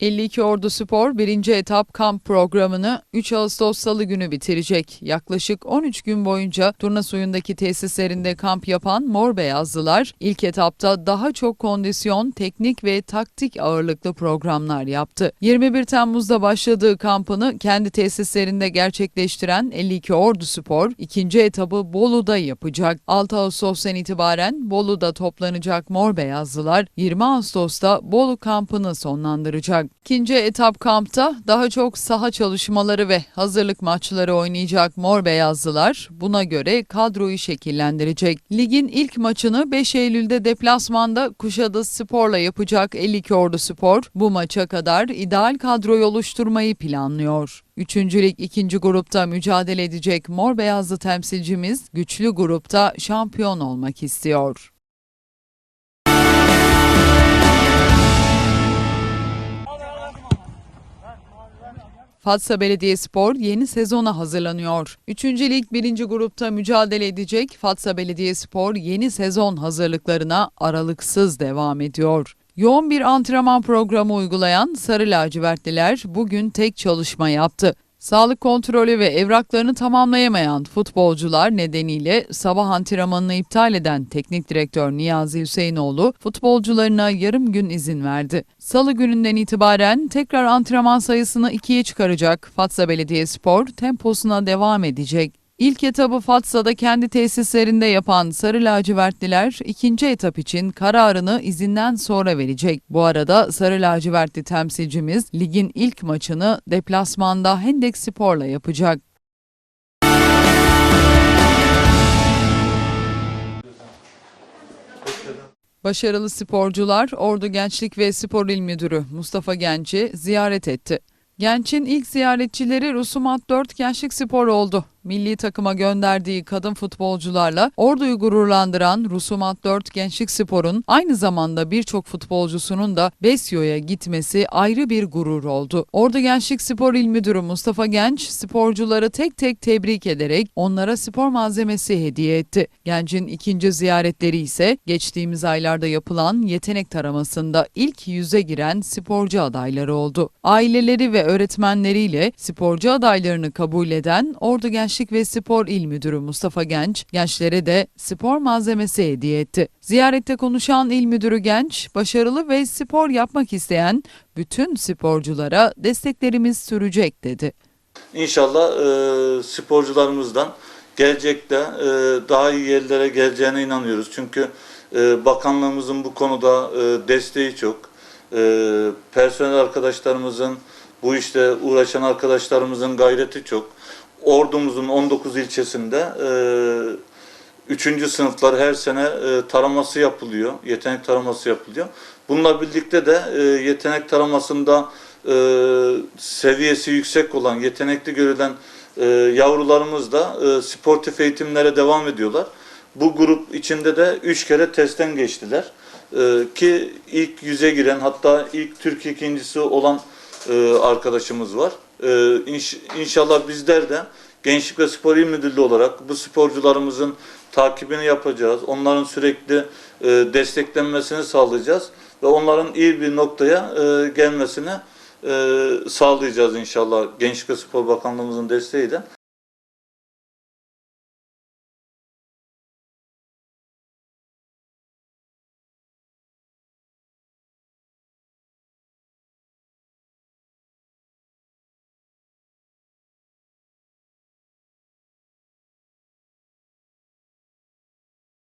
52 Ordu Spor 1. etap kamp programını 3 Ağustos Salı günü bitirecek. Yaklaşık 13 gün boyunca turna suyundaki tesislerinde kamp yapan Mor Beyazlılar ilk etapta daha çok kondisyon, teknik ve taktik ağırlıklı programlar yaptı. 21 Temmuz'da başladığı kampını kendi tesislerinde gerçekleştiren 52 Ordu Spor ikinci etabı Bolu'da yapacak. 6 Ağustos'tan itibaren Bolu'da toplanacak Mor Beyazlılar 20 Ağustos'ta Bolu kampını sonlandıracak. İkinci etap kampta daha çok saha çalışmaları ve hazırlık maçları oynayacak Mor Beyazlılar buna göre kadroyu şekillendirecek. Ligin ilk maçını 5 Eylül'de deplasmanda Kuşadası Spor'la yapacak 52 Ordu Spor bu maça kadar ideal kadroyu oluşturmayı planlıyor. Üçüncülük ikinci grupta mücadele edecek Mor Beyazlı temsilcimiz güçlü grupta şampiyon olmak istiyor. Fatsa Belediyespor yeni sezona hazırlanıyor. Üçüncü lig birinci grupta mücadele edecek Fatsa Belediyespor yeni sezon hazırlıklarına aralıksız devam ediyor. Yoğun bir antrenman programı uygulayan Sarı Lacivertliler bugün tek çalışma yaptı. Sağlık kontrolü ve evraklarını tamamlayamayan futbolcular nedeniyle sabah antrenmanını iptal eden teknik direktör Niyazi Hüseyinoğlu futbolcularına yarım gün izin verdi. Salı gününden itibaren tekrar antrenman sayısını ikiye çıkaracak Fatsa Belediyespor temposuna devam edecek. İlk etabı Fatsa'da kendi tesislerinde yapan Sarı Lacivertliler ikinci etap için kararını izinden sonra verecek. Bu arada Sarı Lacivertli temsilcimiz ligin ilk maçını deplasmanda Hendek Spor'la yapacak. Başarılı sporcular Ordu Gençlik ve Spor İl Müdürü Mustafa Genç'i ziyaret etti. Genç'in ilk ziyaretçileri Rusumat 4 Gençlik Spor oldu. Milli takıma gönderdiği kadın futbolcularla Ordu'yu gururlandıran Rusumat 4 Gençlik Spor'un aynı zamanda birçok futbolcusunun da Besyo'ya gitmesi ayrı bir gurur oldu. Ordu Gençlik Spor İl Müdürü Mustafa Genç sporcuları tek tek tebrik ederek onlara spor malzemesi hediye etti. Genç'in ikinci ziyaretleri ise geçtiğimiz aylarda yapılan yetenek taramasında ilk yüze giren sporcu adayları oldu. Aileleri ve öğretmenleriyle sporcu adaylarını kabul eden Ordu Gençlik ve Spor İl Müdürü Mustafa Genç, gençlere de spor malzemesi hediye etti. Ziyarette konuşan İl Müdürü Genç, başarılı ve spor yapmak isteyen bütün sporculara desteklerimiz sürecek dedi. İnşallah e, sporcularımızdan gelecekte e, daha iyi yerlere geleceğine inanıyoruz. Çünkü e, bakanlığımızın bu konuda e, desteği çok. E, personel arkadaşlarımızın, bu işte uğraşan arkadaşlarımızın gayreti çok. Ordumuzun 19 ilçesinde e, 3. sınıflar her sene e, taraması yapılıyor. Yetenek taraması yapılıyor. Bununla birlikte de e, yetenek taramasında e, seviyesi yüksek olan, yetenekli görülen e, yavrularımız da e, sportif eğitimlere devam ediyorlar. Bu grup içinde de 3 kere testten geçtiler. E, ki ilk yüze giren hatta ilk Türk ikincisi olan e, arkadaşımız var. E, inş- inşallah bizler de Gençlik ve Spor İl Müdürlüğü olarak bu sporcularımızın takibini yapacağız. Onların sürekli e, desteklenmesini sağlayacağız ve onların iyi bir noktaya e, gelmesini e, sağlayacağız inşallah Gençlik ve Spor Bakanlığımızın desteğiyle.